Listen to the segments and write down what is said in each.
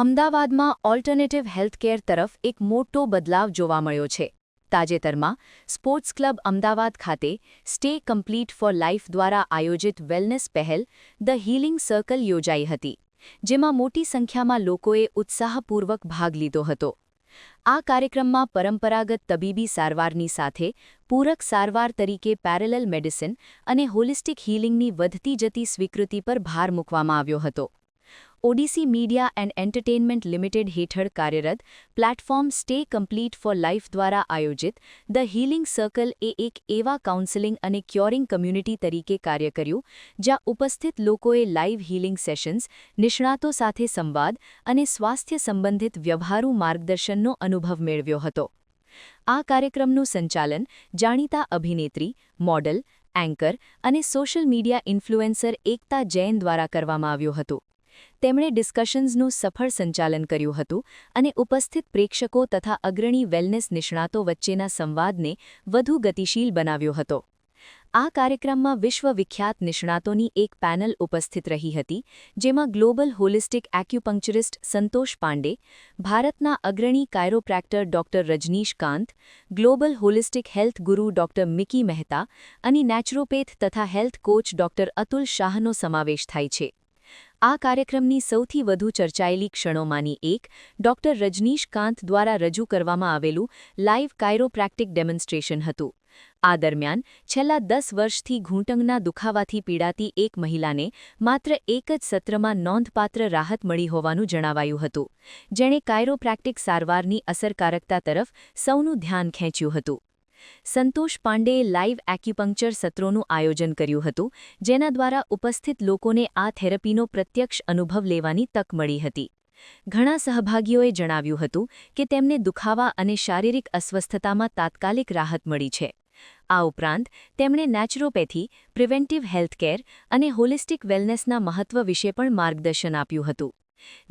અમદાવાદમાં alternative healthcare તરફ એક મોટો બદલાવ જોવા મળ્યો છે તાજેતરમાં સ્પોર્ટ્સ ક્લબ અમદાવાદ ખાતે સ્ટે કમ્પ્લીટ ફોર લાઇફ દ્વારા આયોજિત વેલનેસ પહેલ ધ હીલિંગ સર્કલ યોજાઈ હતી જેમાં મોટી સંખ્યામાં લોકોએ ઉત્સાહપૂર્વક ભાગ લીધો હતો આ કાર્યક્રમમાં પરંપરાગત તબીબી સારવારની સાથે પૂરક સારવાર તરીકે પેરેલલ મેડિસિન અને હોલિસ્ટિક હીલિંગની વધતી જતી સ્વીકૃતિ પર ભાર મૂકવામાં આવ્યો હતો Odyssey media and entertainment limited હેઠળ કાર્યરત platform stay complete for life દ્વારા આયોજિત ધ હીલિંગ સર્કલ એ એક એવા કાઉન્સેલિંગ અને ક્યોરિંગ કમ્યુનિટી તરીકે કાર્ય કર્યું જ્યાં ઉપસ્થિત લોકોએ લાઇવ હીલિંગ સેશન્સ નિષ્ણાતો સાથે સંવાદ અને સ્વાસ્થ્ય સંબંધિત વ્યવહારુ માર્ગદર્શનનો અનુભવ મેળવ્યો હતો આ કાર્યક્રમનું સંચાલન જાણીતા અભિનેત્રી મોડલ એન્કર અને social media influencer Ekta Jain દ્વારા કરવામાં આવ્યું હતું તેમણે ડિસ્કશન્સનું સફળ સંચાલન કર્યું હતું અને ઉપસ્થિત પ્રેક્ષકો તથા અગ્રણી વેલનેસ નિષ્ણાતો વચ્ચેના સંવાદને વધુ ગતિશીલ બનાવ્યો હતો આ કાર્યક્રમમાં વિશ્વવિખ્યાત નિષ્ણાતોની એક પેનલ ઉપસ્થિત રહી હતી જેમાં global holistic acupuncturist Santosh Pandey ભારતના અગ્રણી chiropractor doctor Rajnish Kant global holistic health guru doctor Mickey Mehta અને નેચરોપેથ તથા હેલ્થ કોચ ડોક્ટર અતુલ શાહનો સમાવેશ થાય છે આ કાર્યક્રમની સૌથી વધુ ચર્ચાયેલી ક્ષણોમાંની એક ડોક્ટર રજનીશ કાંત દ્વારા રજૂ કરવામાં આવેલું લાઇવ કાયરોપ્રેક્ટિક ડેમોન્સ્ટ્રેશન હતું આ દરમિયાન છેલ્લા દસ વર્ષથી ઘૂંટંગના દુખાવાથી પીડાતી એક મહિલાને માત્ર એક જ સત્રમાં નોંધપાત્ર રાહત મળી હોવાનું જણાવાયું હતું જેણે કાયરોપ્રેક્ટિક સારવારની અસરકારકતા તરફ સૌનું ધ્યાન ખેંચ્યું હતું સંતોષ પાંડેએ લાઇવ એક્યુપંક્ચર સત્રોનું આયોજન કર્યું હતું જેના દ્વારા ઉપસ્થિત લોકોને આ થેરપીનો પ્રત્યક્ષ અનુભવ લેવાની તક મળી હતી ઘણા સહભાગીઓએ જણાવ્યું હતું કે તેમને દુખાવા અને શારીરિક અસ્વસ્થતામાં તાત્કાલિક રાહત મળી છે આ ઉપરાંત તેમણે નેચરોપેથી પ્રિવેન્ટિવ હેલ્થકેર અને હોલિસ્ટિક વેલનેસના મહત્વ વિશે પણ માર્ગદર્શન આપ્યું હતું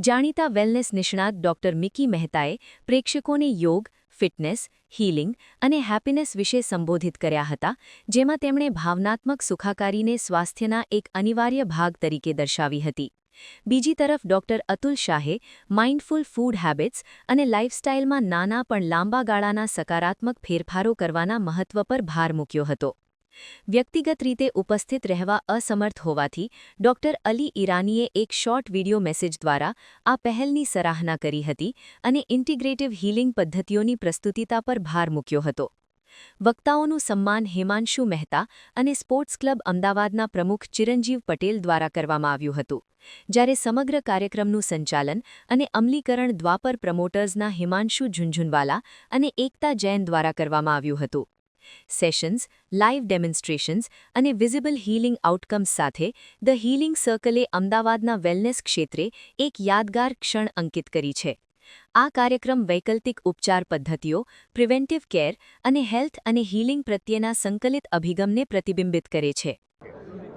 જાણીતા વેલનેસ નિષ્ણાત ડોક્ટર મિકી મહેતાએ પ્રેક્ષકોને યોગ ફિટનેસ હીલિંગ અને હેપીનેસ વિશે સંબોધિત કર્યા હતા જેમાં તેમણે ભાવનાત્મક સુખાકારીને સ્વાસ્થ્યના એક અનિવાર્ય ભાગ તરીકે દર્શાવી હતી બીજી તરફ ડોક્ટર અતુલ શાહે માઇન્ડફુલ ફૂડ હેબિટ્સ અને લાઇફસ્ટાઇલમાં નાના પણ લાંબા ગાળાના સકારાત્મક ફેરફારો કરવાના મહત્વ પર ભાર મૂક્યો હતો વ્યક્તિગત રીતે ઉપસ્થિત રહેવા અસમર્થ હોવાથી ડોક્ટર અલી ઈરાનીએ એક શોર્ટ વિડિયો મેસેજ દ્વારા આ પહેલની સરાહના કરી હતી અને ઇન્ટિગ્રેટિવ હીલિંગ પદ્ધતિઓની પ્રસ્તુતિતા પર ભાર મૂક્યો હતો વક્તાઓનું સન્માન હિમાંશુ મહેતા અને સ્પોર્ટ્સ ક્લબ અમદાવાદના પ્રમુખ ચિરંજીવ પટેલ દ્વારા કરવામાં આવ્યું હતું જ્યારે સમગ્ર કાર્યક્રમનું સંચાલન અને અમલીકરણ દ્વાપર પ્રમોટર્સના હિમાંશુ ઝુંઝુનવાલા અને એકતા જૈન દ્વારા કરવામાં આવ્યું હતું સેશન્સ લાઇવ ડેમોન્સ્ટ્રેશન્સ અને વિઝિબલ હીલિંગ આઉટકમ્સ સાથે ધ હીલિંગ સર્કલે અમદાવાદના વેલનેસ ક્ષેત્રે એક યાદગાર ક્ષણ અંકિત કરી છે આ કાર્યક્રમ વૈકલ્પિક ઉપચાર પદ્ધતિઓ પ્રિવેન્ટિવ કેર અને હેલ્થ અને હીલિંગ પ્રત્યેના સંકલિત અભિગમને પ્રતિબિંબિત કરે છે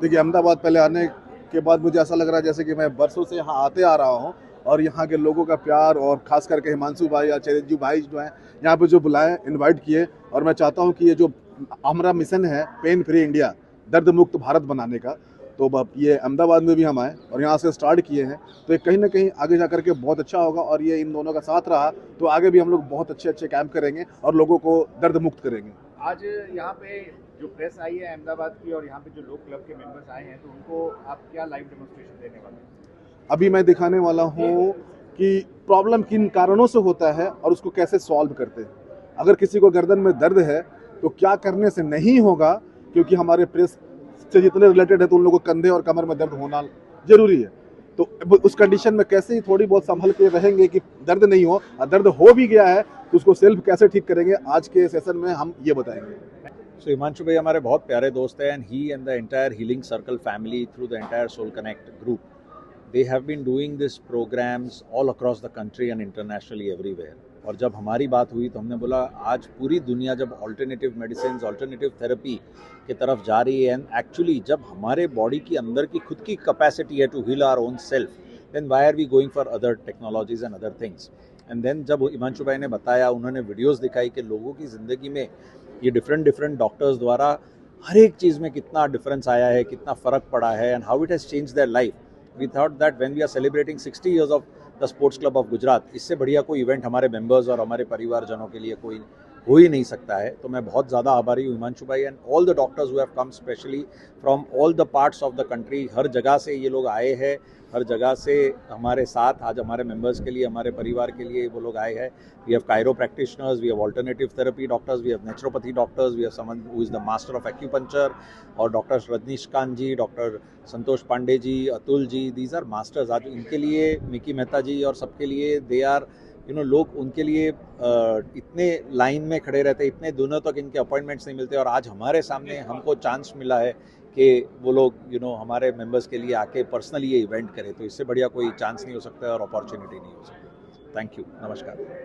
देखिए अहमदाबाद पहले आने के बाद मुझे ऐसा लग रहा है जैसे कि मैं बरसों से यहाँ और यहाँ के लोगों का प्यार और ख़ास करके हिमांशु भाई या चिरंजीव भाई जो हैं यहाँ पे जो बुलाए इनवाइट किए और मैं चाहता हूँ कि ये जो हमारा मिशन है पेन फ्री इंडिया दर्द मुक्त भारत बनाने का तो ये अहमदाबाद में भी हम आए और यहाँ से स्टार्ट किए हैं तो ये कहीं ना कहीं आगे जा करके बहुत अच्छा होगा और ये इन दोनों का साथ रहा तो आगे भी हम लोग बहुत अच्छे अच्छे कैंप करेंगे और लोगों को दर्द मुक्त करेंगे आज यहाँ पे जो प्रेस आई है अहमदाबाद की और यहाँ पे जो लोग क्लब के मेंबर्स आए हैं तो उनको आप क्या लाइव डेमोस्ट्रेशन देने वाले हैं अभी मैं दिखाने वाला हूँ कि प्रॉब्लम किन कारणों से होता है और उसको कैसे सॉल्व करते हैं अगर किसी को गर्दन में दर्द है तो क्या करने से नहीं होगा क्योंकि हमारे प्रेस से जितने रिलेटेड है तो उन लोगों को कंधे और कमर में दर्द होना ज़रूरी है तो उस कंडीशन में कैसे ही थोड़ी बहुत संभल के रहेंगे कि दर्द नहीं हो और दर्द हो भी गया है तो उसको सेल्फ कैसे ठीक करेंगे आज के सेशन में हम ये बताएंगे सो हिमांशु भाई हमारे बहुत प्यारे दोस्त हैं and he and the entire healing circle family through the entire soul connect group they have been doing this programmes all across the country and internationally everywhere और जब हमारी बात हुई तो हमने बोला आज पूरी दुनिया जब ऑल्टरनेटिव मेडिसिन ऑल्टरनेटिव थेरेपी की तरफ जा रही है एंड एक्चुअली जब हमारे बॉडी के अंदर की खुद की कैपेसिटी है to heal our own self then why are we going for other technologies and other things and then जब हिमांशु भाई ने बताया उन्होंने वीडियोज़ दिखाई कि लोगों की ज़िंदगी में ये डिफरेंट डिफरेंट डॉक्टर्स द्वारा हर एक चीज़ में कितना डिफरेंस आया है कितना फ़र्क पड़ा है and how it has change their life we thought that when we are celebrating 60 years of the sports club of Gujarat इससे बढ़िया कोई इवेंट हमारे मेंबर्स और हमारे परिवारजनों के लिए कोई हो ही नहीं सकता है तो मैं बहुत ज़्यादा आभारी हूँ हिमांशु भाई and all the doctors who have come specially from all the parts of the country हर जगह से ये लोग आए हैं हर जगह से हमारे साथ आज हमारे मेंबर्स के लिए हमारे परिवार के लिए वो लोग आए हैं we have chiro practitioners we have alternative therapy doctors we have naturopathy doctors we have someone who is the master of acupuncture और doctor Rajnishkant ji doctor Santosh Pandey ji Atul ji these are masters आज इनके लिए मिकी मेहता जी और सबके लिए दे आर यू नो लोग उनके लिए इतने लाइन में खड़े रहते हैं इतने दिनों तक इनके अपॉइंटमेंट्स नहीं मिलते और आज हमारे सामने हमको चांस मिला है कि वो लोग यू नो हमारे मेंबर्स के लिए आके पर्सनली ये इवेंट करें तो इससे बढ़िया कोई चांस नहीं हो सकता और अपॉर्चुनिटी नहीं हो सकती थैंक यू नमस्कार